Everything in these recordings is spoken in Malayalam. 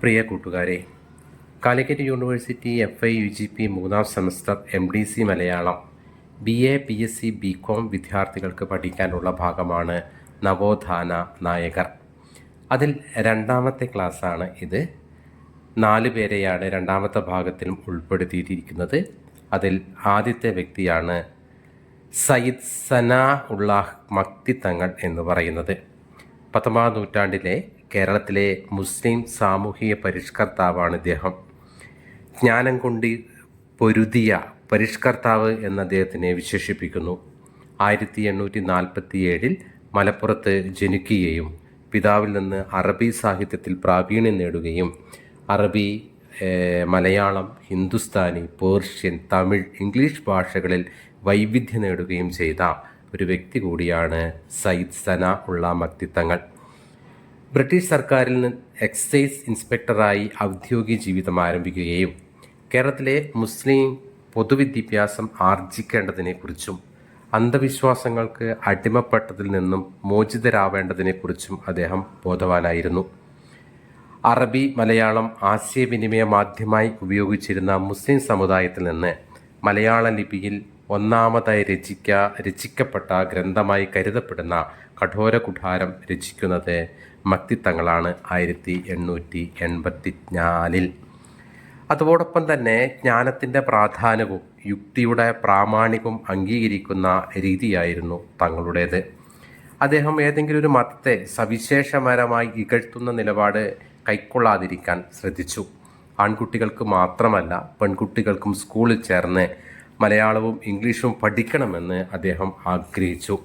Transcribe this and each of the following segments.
പ്രിയ കൂട്ടുകാരെ Calicut university F I U G P മൂന്നാം semester M D C Malayalam B A P S C B com വിദ്യാർത്ഥികൾക്ക് പഠിക്കാനുള്ള ഭാഗമാണ് നവോത്ഥാന നായകർ. അതിൽ രണ്ടാമത്തെ ക്ലാസ്സാണ് ഇത്. നാല് പേരെയാണ് രണ്ടാമത്തെ ഭാഗത്തിലും ഉൾപ്പെടുത്തിയിരിക്കുന്നത്. അതിൽ ആദ്യത്തെ വ്യക്തിയാണ് സയ്യിദ് സന ഉള്ളാഹ് മക്തി തങ്ങൾ എന്ന് പറയുന്നത്. പത്തൊമ്പതാം നൂറ്റാണ്ടിലെ കേരളത്തിലെ മുസ്ലിം സാമൂഹിക പരിഷ്കർത്താവാണ് ഇദ്ദേഹം. ജ്ഞാനം കൊണ്ട് പൊരുതിയ പരിഷ്കർത്താവ് എന്ന അദ്ദേഹത്തിനെ വിശേഷിപ്പിക്കുന്നു. ആയിരത്തി എണ്ണൂറ്റി നാൽപ്പത്തി ഏഴിൽ മലപ്പുറത്ത് ജനിക്കുകയും പിതാവിൽ നിന്ന് അറബി സാഹിത്യത്തിൽ പ്രാവീണ്യം നേടുകയും അറബി മലയാളം ഹിന്ദുസ്ഥാനി പേർഷ്യൻ തമിഴ് ഇംഗ്ലീഷ് ഭാഷകളിൽ വൈവിധ്യം നേടുകയും ചെയ്ത ഒരു വ്യക്തി കൂടിയാണ് സയ്യിദ് സന ഉള്ള മക്തിത്തങ്ങൾ ബ്രിട്ടീഷ് സർക്കാരിൽ നിന്ന് എക്സൈസ് ഇൻസ്പെക്ടറായി ഔദ്യോഗിക ജീവിതം ആരംഭിക്കുകയും കേരളത്തിലെ മുസ്ലിം പൊതുവിദ്യാഭ്യാസം ആർജിക്കേണ്ടതിനെക്കുറിച്ചും അന്ധവിശ്വാസങ്ങൾക്ക് അടിമപ്പെട്ടതിൽ നിന്നും മോചിതരാവേണ്ടതിനെക്കുറിച്ചും അദ്ദേഹം ബോധവാനായിരുന്നു. അറബി മലയാളം ആശയവിനിമയ മാധ്യമമായി ഉപയോഗിച്ചിരുന്ന മുസ്ലിം സമുദായത്തിൽ നിന്ന് മലയാള ലിപിയിൽ ഒന്നാമതായി രചിക്ക രചിക്കപ്പെട്ട ഗ്രന്ഥമായി കരുതപ്പെടുന്ന കഠോര കുഠാരം രചിക്കുന്നത് മക്തിത്തങ്ങളാണ് ആയിരത്തി എണ്ണൂറ്റി എൺപത്തി നാലിൽ അതോടൊപ്പം തന്നെ ജ്ഞാനത്തിന്റെ പ്രാധാന്യവും യുക്തിയുടെ പ്രാമാണികവും അംഗീകരിക്കുന്ന രീതിയായിരുന്നു തങ്ങളുടേത്. അദ്ദേഹം ഏതെങ്കിലും ഒരു മതത്തെ സവിശേഷപരമായി ഇകഴ്ത്തുന്ന നിലപാട് കൈക്കൊള്ളാതിരിക്കാൻ ശ്രദ്ധിച്ചു. ആൺകുട്ടികൾക്ക് മാത്രമല്ല പെൺകുട്ടികൾക്കും സ്കൂളിൽ ചേർന്ന് മലയാളവും ഇംഗ്ലീഷും പഠിക്കണമെന്ന് അദ്ദേഹം ആഗ്രഹിച്ചു.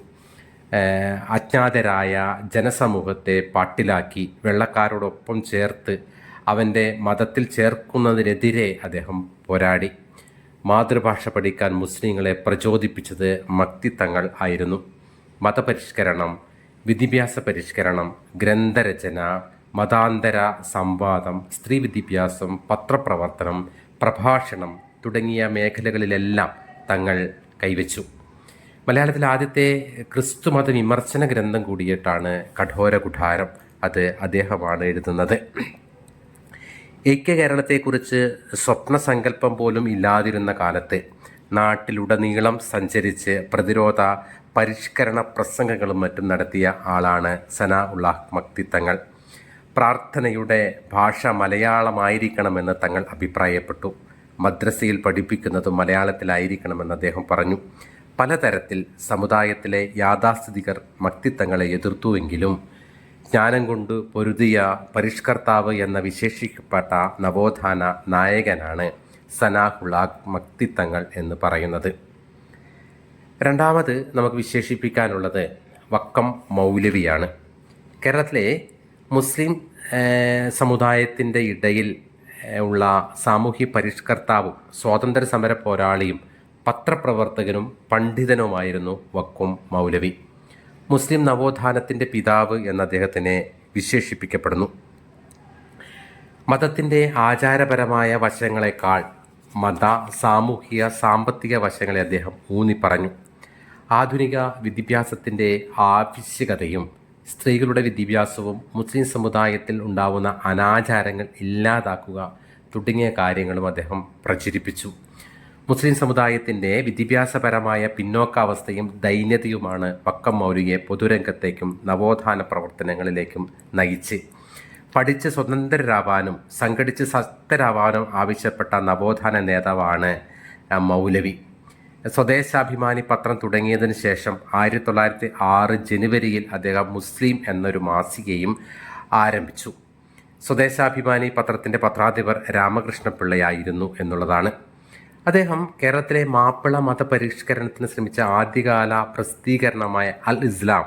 അജ്ഞാതരായ ജനസമൂഹത്തെ പാട്ടിലാക്കി വെള്ളക്കാരോടൊപ്പം ചേർത്ത് അവന്റെ മതത്തിൽ ചേർക്കുന്നതിനെതിരെ അദ്ദേഹം പോരാടി. മാതൃഭാഷ പഠിക്കാൻ മുസ്ലിങ്ങളെ പ്രചോദിപ്പിച്ചത് മക്തിത്തങ്ങൾ ആയിരുന്നു. മതപരിഷ്കരണം വിദ്യാഭ്യാസ പരിഷ്കരണം ഗ്രന്ഥരചന മതാന്തര സംവാദം സ്ത്രീ വിദ്യാഭ്യാസം പത്രപ്രവർത്തനം പ്രഭാഷണം തുടങ്ങിയ മേഖലകളിലെല്ലാം തങ്ങൾ കൈവച്ചു. മലയാളത്തിലെ ആദ്യത്തെ ക്രിസ്തുമത വിമർശന ഗ്രന്ഥം കൂടിയിട്ടാണ് കഠോര കുഠാരം അത് അദ്ദേഹമാണ് എഴുതുന്നത്. ഐക്യ കേരളത്തെക്കുറിച്ച് സ്വപ്നസങ്കല്പം പോലും ഇല്ലാതിരുന്ന കാലത്ത് നാട്ടിലുടനീളം സഞ്ചരിച്ച് പ്രതിരോധ പരിഷ്കരണ പ്രസംഗങ്ങളും മറ്റും നടത്തിയ ആളാണ് സന ഉള്ളാഹ് മക്തിത്തങ്ങൾ പ്രാർത്ഥനയുടെ ഭാഷ മലയാളമായിരിക്കണമെന്ന് തങ്ങൾ അഭിപ്രായപ്പെട്ടു. മദ്രസയിൽ പഠിപ്പിക്കുന്നതും മലയാളത്തിലായിരിക്കണമെന്ന് അദ്ദേഹം പറഞ്ഞു. പലതരത്തിൽ സമുദായത്തിലെ യാഥാസ്ഥിതികർ മക്തിത്വങ്ങളെ എതിർത്തുവെങ്കിലും ജ്ഞാനം കൊണ്ട് പൊരുതിയ പരിഷ്കർത്താവ് എന്ന വിശേഷിക്കപ്പെട്ട നവോത്ഥാന നായകനാണ് സനാഹുളാഖ് മക്തിത്വങ്ങൾ എന്ന് പറയുന്നത്. രണ്ടാമത് നമുക്ക് വിശേഷിപ്പിക്കാനുള്ളത് വക്കം മൗലവിയാണ്. കേരളത്തിലെ മുസ്ലിം സമുദായത്തിന്റെ ഇടയിൽ ഉള്ള സാമൂഹ്യ പരിഷ്കർത്താവും സ്വാതന്ത്ര്യ സമര പോരാളിയും പത്രപ്രവർത്തകനും പണ്ഡിതനുമായിരുന്നു വക്കം മൗലവി. മുസ്ലിം നവോത്ഥാനത്തിന്റെ പിതാവ് എന്ന അദ്ദേഹത്തിനെ വിശേഷിപ്പിക്കപ്പെടുന്നു. മതത്തിന്റെ ആചാരപരമായ വശങ്ങളെക്കാൾ മത സാമൂഹിക സാമ്പത്തിക വശങ്ങളെ അദ്ദേഹം ഊന്നിപ്പറഞ്ഞു. ആധുനിക വിദ്യാഭ്യാസത്തിന്റെ ആവശ്യകതയും സ്ത്രീകളുടെ വിദ്യാഭ്യാസവും മുസ്ലിം സമുദായത്തിൽ ഉണ്ടാവുന്ന അനാചാരങ്ങൾ ഇല്ലാതാക്കുക തുടങ്ങിയ കാര്യങ്ങളും അദ്ദേഹം പ്രചരിപ്പിച്ചു. മുസ്ലിം സമുദായത്തിന്റെ വിദ്യാഭ്യാസപരമായ പിന്നോക്കാവസ്ഥയും ദൈന്യതയുമാണ് പക്കം മൗലിയെ പൊതുരംഗത്തേക്കും നവോത്ഥാന പ്രവർത്തനങ്ങളിലേക്കും നയിച്ച്. പഠിച്ച് സ്വതന്ത്രരാവാനും സംഘടിച്ച് ശക്തരാവാനും ആവശ്യപ്പെട്ട നവോത്ഥാന നേതാവാണ് മൗലവി. സ്വദേശാഭിമാനി പത്രം തുടങ്ങിയതിന് ശേഷം ആയിരത്തി തൊള്ളായിരത്തി ആറ് ജനുവരിയിൽ അദ്ദേഹം മുസ്ലിം എന്നൊരു മാസികയും ആരംഭിച്ചു. സ്വദേശാഭിമാനി പത്രത്തിന്റെ പത്രാധിപർ രാമകൃഷ്ണപിള്ളയായിരുന്നു എന്നുള്ളതാണ്. അദ്ദേഹം കേരളത്തിലെ മാപ്പിള മതപരിഷ്കരണത്തിന് ശ്രമിച്ച ആദ്യകാല പ്രസിദ്ധീകരണമായ അൽ ഇസ്ലാം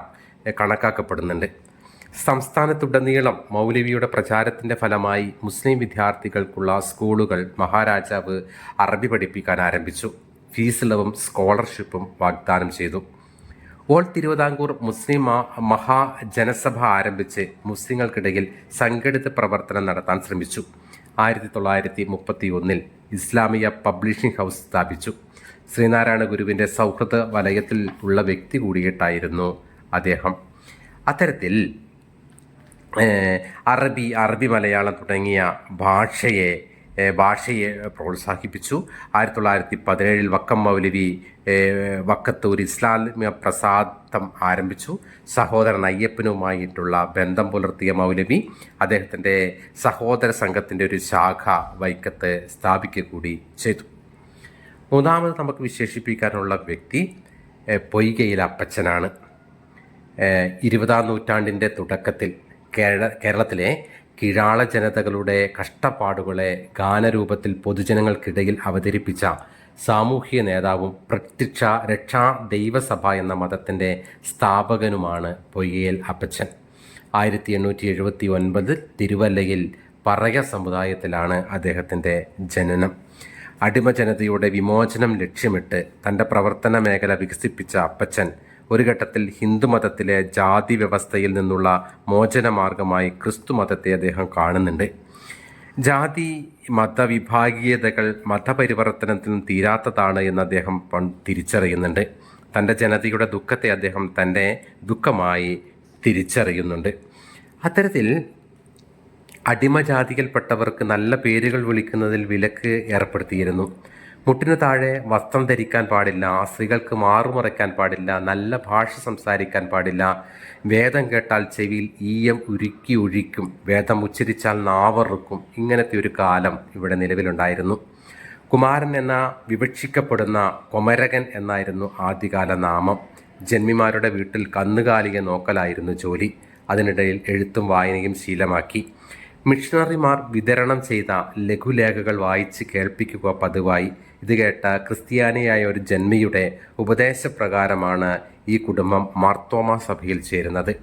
കണക്കാക്കപ്പെടുന്നുണ്ട്. സംസ്ഥാനത്തുടനീളം മൗലവിയുടെ പ്രചാരത്തിന്റെ ഫലമായി മുസ്ലിം വിദ്യാർത്ഥികൾക്കുള്ള സ്കൂളുകൾ മഹാരാജാവ് അറബി പഠിപ്പിക്കാൻ ആരംഭിച്ചു. ഫീസിളവും സ്കോളർഷിപ്പും വാഗ്ദാനം ചെയ്തു. ഓൾ തിരുവിതാംകൂർ മുസ്ലിം മഹാ മഹാജനസഭ ആരംഭിച്ച് മുസ്ലിങ്ങൾക്കിടയിൽ സംഘടിത പ്രവർത്തനം നടത്താൻ ശ്രമിച്ചു. ആയിരത്തി തൊള്ളായിരത്തി മുപ്പത്തി ഒന്നിൽ ഇസ്ലാമിയ പബ്ലിഷിംഗ് ഹൗസ് സ്ഥാപിച്ചു. ശ്രീനാരായണ ഗുരുവിന്റെ സൗഹൃദ വലയത്തിൽ ഉള്ള വ്യക്തി കൂടിയിട്ടായിരുന്നു അദ്ദേഹം. അത്തരത്തിൽ അറബി അറബി മലയാളം തുടങ്ങിയ ഭാഷയെ ഭാഷയെ പ്രോത്സാഹിപ്പിച്ചു. ആയിരത്തി തൊള്ളായിരത്തി പതിനേഴിൽ വക്കം മൗലവി വക്കത്ത് ഒരു ഇസ്ലാമിക പ്രസാദം ആരംഭിച്ചു. സഹോദരൻ അയ്യപ്പനുമായിട്ടുള്ള ബന്ധം പുലർത്തിയ മൗലവി അദ്ദേഹത്തിന്റെ സഹോദര സംഘത്തിന്റെ ഒരു ശാഖ വൈക്കത്ത് സ്ഥാപിക്കുക കൂടി ചെയ്തു. മൂന്നാമത് നമുക്ക് വിശേഷിപ്പിക്കാനുള്ള വ്യക്തി പൊയ്കയിൽ അപ്പച്ചനാണ്. ഇരുപതാം നൂറ്റാണ്ടിന്റെ തുടക്കത്തിൽ കേരള കേരളത്തിലെ കിഴാള ജനതകളുടെ കഷ്ടപ്പാടുകളെ ഗാനരൂപത്തിൽ പൊതുജനങ്ങൾക്കിടയിൽ അവതരിപ്പിച്ച സാമൂഹ്യ നേതാവും പ്രത്യക്ഷ രക്ഷാ ദൈവസഭ എന്ന മതത്തിന്റെ സ്ഥാപകനുമാണ് പൊയ്യേൽ അപ്പച്ചൻ. ആയിരത്തി എണ്ണൂറ്റി എഴുപത്തി ഒൻപതിൽ തിരുവല്ലയിൽ പറയ സമുദായത്തിലാണ് അദ്ദേഹത്തിന്റെ ജനനം. അടിമജനതയുടെ വിമോചനം ലക്ഷ്യമിട്ട് തന്റെ പ്രവർത്തന മേഖല വികസിപ്പിച്ച അപ്പച്ചൻ ഒരു ഘട്ടത്തിൽ ഹിന്ദുമതത്തിലെ ജാതി വ്യവസ്ഥയിൽ നിന്നുള്ള മോചനമാർഗമായി ക്രിസ്തു മതത്തെ അദ്ദേഹം കാണുന്നുണ്ട്. ജാതി മതവിഭാഗീയതകൾ മതപരിവർത്തനത്തിനും തീരാത്തതാണ് എന്ന് അദ്ദേഹം തിരിച്ചറിയുന്നുണ്ട്. തന്റെ ജനതയുടെ ദുഃഖത്തെ അദ്ദേഹം തന്റെ ദുഃഖമായി തിരിച്ചറിയുന്നുണ്ട്. അത്തരത്തിൽ അടിമജാതിയിൽപ്പെട്ടവർക്ക് നല്ല പേരുകൾ വിളിക്കുന്നതിൽ വിലക്ക് ഏർപ്പെടുത്തിയിരുന്നു. മുട്ടിനു താഴെ വസ്ത്രം ധരിക്കാൻ പാടില്ല സ്ത്രീകൾക്ക് മാറുമറയ്ക്കാൻ പാടില്ല നല്ല ഭാഷ സംസാരിക്കാൻ പാടില്ല. വേദം കേട്ടാൽ ചെവിയിൽ ഈയം ഉരുക്കി ഒഴിക്കും വേദം ഉച്ചരിച്ചാൽ നാവറുക്കും ഇങ്ങനത്തെ ഒരു കാലം ഇവിടെ നിലവിലുണ്ടായിരുന്നു. കുമാരൻ എന്ന വിവക്ഷിക്കപ്പെടുന്ന കൊമരകൻ എന്നായിരുന്നു ആദ്യകാല നാമം. ജന്മിമാരുടെ വീട്ടിൽ കന്നുകാലിയെ നോക്കലായിരുന്നു ജോലി. അതിനിടയിൽ എഴുത്തും വായനയും ശീലമാക്കി. മിഷണറിമാർ വിതരണം ചെയ്ത ലഘുലേഖകൾ വായിച്ച് കേൾപ്പിക്കുക പതിവായി. ഇത് കേട്ട ക്രിസ്ത്യാനിയായ ഒരു ജന്മിയുടെ ഉപദേശപ്രകാരമാണ് ഈ കുടുംബം മാർത്തോമ സഭയിൽ ചേരുന്നത്.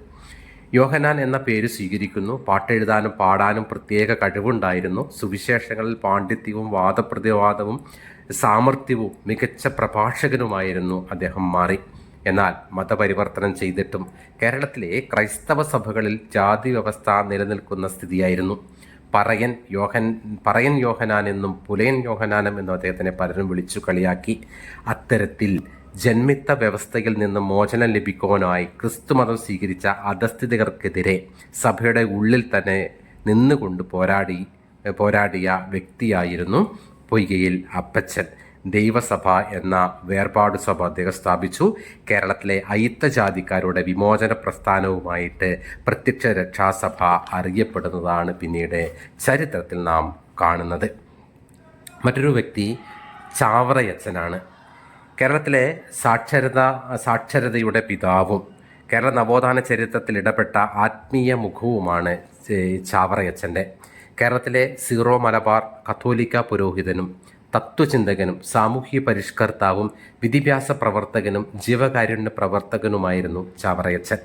യോഹനാൻ എന്ന പേര് സ്വീകരിക്കുന്നു. പാട്ടെഴുതാനും പാടാനും പ്രത്യേക കഴിവുണ്ടായിരുന്നു. സുവിശേഷങ്ങളിൽ പാണ്ഡിത്യവും വാദപ്രതിവാദവും സാമർഥ്യവും മികച്ച പ്രഭാഷകനുമായിരുന്നു അദ്ദേഹം മാറി. എന്നാൽ മതപരിവർത്തനം ചെയ്തിട്ടും കേരളത്തിലെ ക്രൈസ്തവ സഭകളിൽ ജാതി വ്യവസ്ഥ നിലനിൽക്കുന്ന സ്ഥിതിയായിരുന്നു. പറയൻ യോഹൻ പറയൻ യോഹനാൻ എന്നും പുലയൻ യോഹനാനം എന്നും അദ്ദേഹത്തിനെ പലരും വിളിച്ചു കളിയാക്കി. അത്തരത്തിൽ ജന്മിത്ത വ്യവസ്ഥയിൽ നിന്ന് മോചനം ലഭിക്കുവാനായി ക്രിസ്തുമതം സ്വീകരിച്ച അധസ്ഥിതികർക്കെതിരെ സഭയുടെ ഉള്ളിൽ തന്നെ നിന്നുകൊണ്ട് പോരാടി പോരാടിയ വ്യക്തിയായിരുന്നു പൊയ്കയിൽ അപ്പച്ചൻ. ദൈവസഭ എന്ന വേർപാട് സഭ അദ്ദേഹം സ്ഥാപിച്ചു കേരളത്തിലെ അയിത്ത ജാതിക്കാരുടെ വിമോചന പ്രസ്ഥാനവുമായിട്ട് പ്രത്യക്ഷ രക്ഷാസഭ അറിയപ്പെടുന്നതാണ് പിന്നീട് ചരിത്രത്തിൽ നാം കാണുന്നത്. മറ്റൊരു വ്യക്തി ചാവറയച്ചനാണ്. കേരളത്തിലെ സാക്ഷരത സാക്ഷരതയുടെ പിതാവും കേരള നവോത്ഥാന ചരിത്രത്തിൽ ഇടപെട്ട ആത്മീയ മുഖവുമാണ് ചാവറയച്ചന്റെ. കേരളത്തിലെ സീറോ മലബാർ കത്തോലിക്ക പുരോഹിതനും തത്വചിന്തകനും സാമൂഹ്യ പരിഷ്കർത്താവും വിദ്യാഭ്യാസ പ്രവർത്തകനും ജീവകാരുണ്യ പ്രവർത്തകനുമായിരുന്നു ചാവറയച്ചൻ.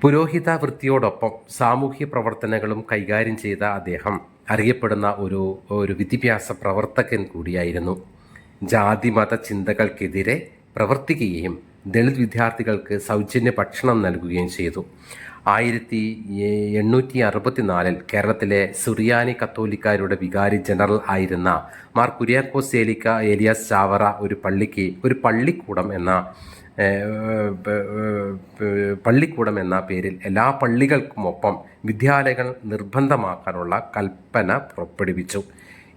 പുരോഹിത വൃത്തിയോടൊപ്പം സാമൂഹ്യ പ്രവർത്തനങ്ങളും കൈകാര്യം ചെയ്ത അദ്ദേഹം അറിയപ്പെടുന്ന ഒരു ഒരു വിദ്യാഭ്യാസ പ്രവർത്തകൻ കൂടിയായിരുന്നു. ജാതി മത ചിന്തകൾക്കെതിരെ പ്രവർത്തിക്കുകയും ദളിത് വിദ്യാർത്ഥികൾക്ക് സൗജന്യ ഭക്ഷണം നൽകുകയും ചെയ്തു. ആയിരത്തി എണ്ണൂറ്റി അറുപത്തിനാലിൽ കേരളത്തിലെ സുറിയാനി കത്തോലിക്കാരുടെ വികാരി ജനറൽ ആയിരുന്ന മാർ കുര്യാക്കോസ് ഏലിക്ക ഏലിയാസ് ചാവറ ഒരു പള്ളിക്ക് ഒരു പള്ളിക്കൂടം എന്ന പള്ളിക്കൂടം എന്ന പേരിൽ എല്ലാ പള്ളികൾക്കുമൊപ്പം വിദ്യാലയങ്ങൾ നിർബന്ധമാക്കാനുള്ള കൽപ്പന പുറപ്പെടുവിച്ചു.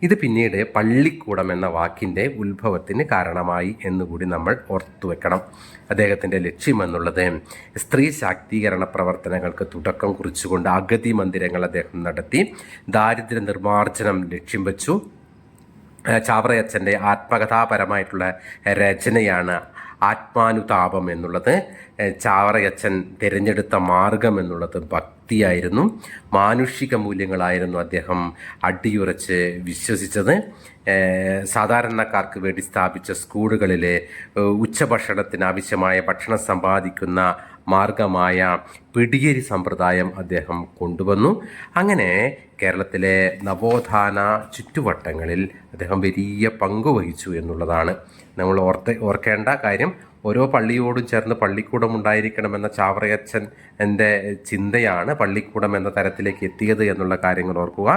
ഇത് പിന്നീട് പള്ളിക്കൂടം എന്ന വാക്കിന്റെ ഉത്ഭവത്തിന് കാരണമായി എന്നുകൂടി നമ്മൾ ഓർത്തുവെക്കണം അദ്ദേഹത്തിന്റെ ലക്ഷ്യമെന്നുള്ളത് സ്ത്രീ ശാക്തീകരണ പ്രവർത്തനങ്ങൾക്ക് തുടക്കം കുറിച്ചുകൊണ്ട് അഗതി മന്ദിരങ്ങൾ അദ്ദേഹം നടത്തി. ദാരിദ്ര്യ നിർമ്മാർജനം ലക്ഷ്യം വെച്ചു. ചാവറയച്ചന്റെ ആത്മകഥാപരമായിട്ടുള്ള രചനയാണ് ആത്മാനുതാപം എന്നുള്ളത് ചാവറയച്ചൻ തിരഞ്ഞെടുത്ത മാർഗം എന്നുള്ളത് ഭക്തിയായിരുന്നു. മാനുഷിക മൂല്യങ്ങളായിരുന്നു അദ്ദേഹം അടിയുറച്ച് വിശ്വസിച്ചത്. സാധാരണക്കാർക്ക് വേണ്ടി സ്ഥാപിച്ച സ്കൂളുകളിലെ ഉച്ചഭക്ഷണത്തിന് ആവശ്യമായ ഭക്ഷണം സമ്പാദിക്കുന്ന മാർഗമായ പിടിയേരി സമ്പ്രദായം അദ്ദേഹം കൊണ്ടുവന്നു. അങ്ങനെ കേരളത്തിലെ നവോത്ഥാന ചുറ്റുവട്ടങ്ങളിൽ അദ്ദേഹം വലിയ പങ്ക് വഹിച്ചു എന്നുള്ളതാണ്. നമ്മൾ ഓർത്ത് ഓർക്കേണ്ട കാര്യം ഓരോ പള്ളിയോടും ചേർന്ന് പള്ളിക്കൂടം ഉണ്ടായിരിക്കണമെന്ന ചാവറയച്ചൻ എന്റെ ചിന്തയാണ് പള്ളിക്കൂടം എന്ന തരത്തിലേക്ക് എത്തിയത് എന്നുള്ള കാര്യങ്ങൾ ഓർക്കുക.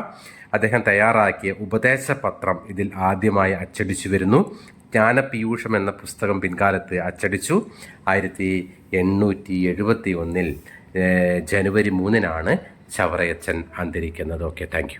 അദ്ദേഹം തയ്യാറാക്കിയ ഉപദേശപത്രം ഇതിൽ ആദ്യമായി അച്ചടിച്ചു വരുന്നു. ജ്ഞാനപീയൂഷം എന്ന പുസ്തകം പിൻകാലത്ത് അച്ചടിച്ചു. ആയിരത്തി എണ്ണൂറ്റി എഴുപത്തി ഒന്നിൽ ജനുവരി മൂന്നിനാണ് ചവറയച്ചൻ അന്തരിക്കുന്നത്. Okay thank